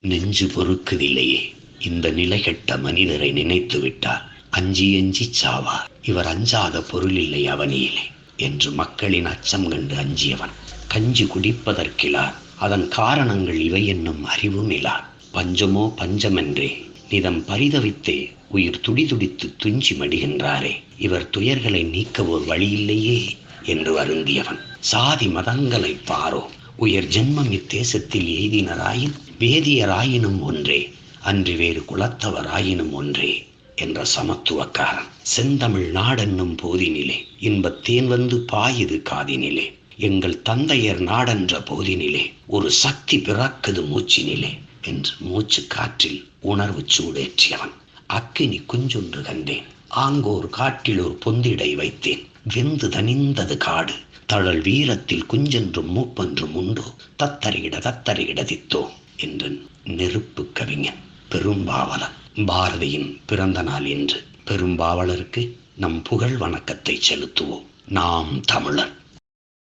நெஞ்சு பொறுக்குதில்லையே இந்த நிலைகட்ட மனிதரை நினைத்து விட்டால் அஞ்சி அஞ்சி சாவார். இவர் அஞ்சாத பொருள் இல்லை அவனியிலே என்று மக்களின் அச்சம் கண்டு அஞ்சியவன். கஞ்சி குடிப்பதற்கிலார் அதன் காரணங்கள் இவை என்னும் அறிவும் இலார் பஞ்சமோ பஞ்சமென்றே நிதம் பரிதவித்தே உயிர் துடிதுடித்து துஞ்சி மடிகின்றாரே. இவர் துயர்களை நீக்க ஒரு வழியில்லையே என்று வருந்தியவன். சாதி மதங்களை பாரோ. உயர் ஜென்மம் இத்தேசத்தில் எய்தினராயின் வேதியராயினும் ஒன்றே அன்று வேறு குலத்தவராயினும் ஒன்றே என்ற சமத்துவக்காரன். செந்தமிழ் நாடென்னும் போதினிலே இன்பத்தேன் வந்து பாயுது காதினிலே. எங்கள் தந்தையர் நாடென்ற போதினிலே ஒரு சக்தி பிறக்குது மூச்சினிலே என்று மூச்சு காற்றில் உணர்வு சூடேற்றியவன். அக்கினி குஞ்சொன்று கண்டேன் ஆங்கோர் காட்டில் ஒரு பொந்திடை வைத்தேன். வெந்து தனிந்தது காடு தழல் வீரத்தில் குஞ்சென்றும் மூப்பென்றும் உண்டோ தத்தரையிட தத்தரையிட தித்தோ. என்று நெருப்பு கவிஞன் பெரும்பாவலன் பாரதியின் பிறந்த நாள் என்று பெரும்பாவலருக்கு நம் புகழ் வணக்கத்தை செலுத்துவோம். நாம் தமிழர்.